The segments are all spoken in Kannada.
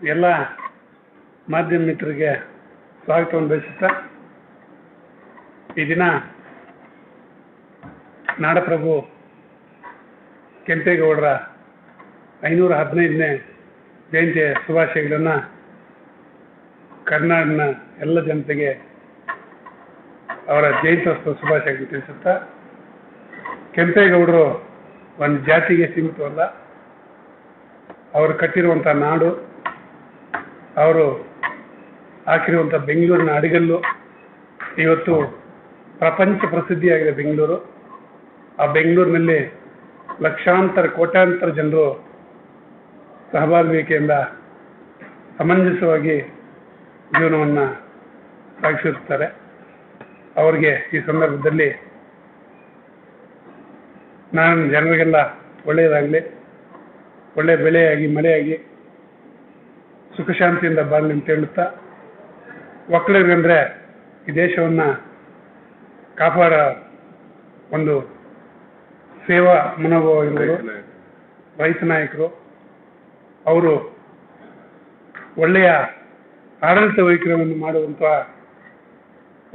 ಎಲ್ಲ ಮಾಧ್ಯಮ ಮಿತ್ರರಿಗೆ ಸ್ವಾಗತವನ್ನು ಬಯಸುತ್ತಾ ಈ ದಿನ ನಾಡಪ್ರಭು ಕೆಂಪೇಗೌಡರ ಐನೂರ ಹದಿನೈದನೇ ಜಯಂತಿಯ ಶುಭಾಶಯಗಳನ್ನು ಕರ್ನಾಡಿನ ಎಲ್ಲ ಜನತೆಗೆ ಅವರ ಜಯಂತ್ಯೋತ್ಸವ ಶುಭಾಶಯಗಳು ತಿಳಿಸುತ್ತಾ, ಕೆಂಪೇಗೌಡರು ಒಂದು ಜಾತಿಗೆ ಸೀಮಿತವಲ್ಲ, ಅವರು ಕಟ್ಟಿರುವಂಥ ನಾಡು ಅವರು ಹಾಕಿರುವಂಥ ಬೆಂಗಳೂರಿನ ಅಡಿಗಲ್ಲು ಇವತ್ತು ಪ್ರಪಂಚ ಪ್ರಸಿದ್ಧಿಯಾಗಿದೆ ಬೆಂಗಳೂರು. ಆ ಬೆಂಗಳೂರಿನಲ್ಲಿ ಲಕ್ಷಾಂತರ, ಕೋಟ್ಯಾಂತರ ಜನರು ಸಹಭಾಗಿಕೆಯಿಂದ ಸಮಂಜಸವಾಗಿ ಜೀವನವನ್ನು ಸಾಗಿಸುತ್ತಾರೆ ಅವರಿಗೆ ಈ ಸಂದರ್ಭದಲ್ಲಿ ನಾನು ಜನರಿಗೆಲ್ಲ ಒಳ್ಳೆಯದಾಗಲಿ ಒಳ್ಳೆಯ ಬೆಳೆಯಾಗಿ, ಮಳೆಯಾಗಿ ಸುಖ ಶಾಂತಿಯಿಂದ ಬಾಳಲಿ ಅಂತ ಹೇಳುತ್ತಾ ಒಕ್ಕಲಿಗಂದ್ರೆ ಈ ದೇಶವನ್ನ ಕಾಪಾಡ ಒಂದು ಸೇವಾ ಮನೋಭಾವ ಇರುವರು ರೈತ ನಾಯಕರು. ಅವರು ಒಳ್ಳೆಯ ಆಡಳಿತ ವೈಖರಿಯನ್ನು ಮಾಡುವಂತಹ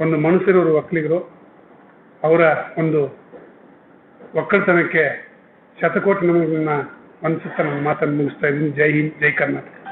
ಒಂದು ಮನುಷ್ಯರವರು ಒಕ್ಕಲಿಗರು. ಅವರ ಒಂದು ಒಕ್ಕಲ್ತನಕ್ಕೆ ಶತಕೋಟಿ ನಮಗೆ ಅನಿಸುತ್ತಾ. ನನ್ನ ಮಾತನ್ನು ಮುಗಿಸ್ತಾ ಇದ್ದೀನಿ. ಜೈ ಹಿಂದ್ ಜೈ ಕರ್ನಾಟಕ.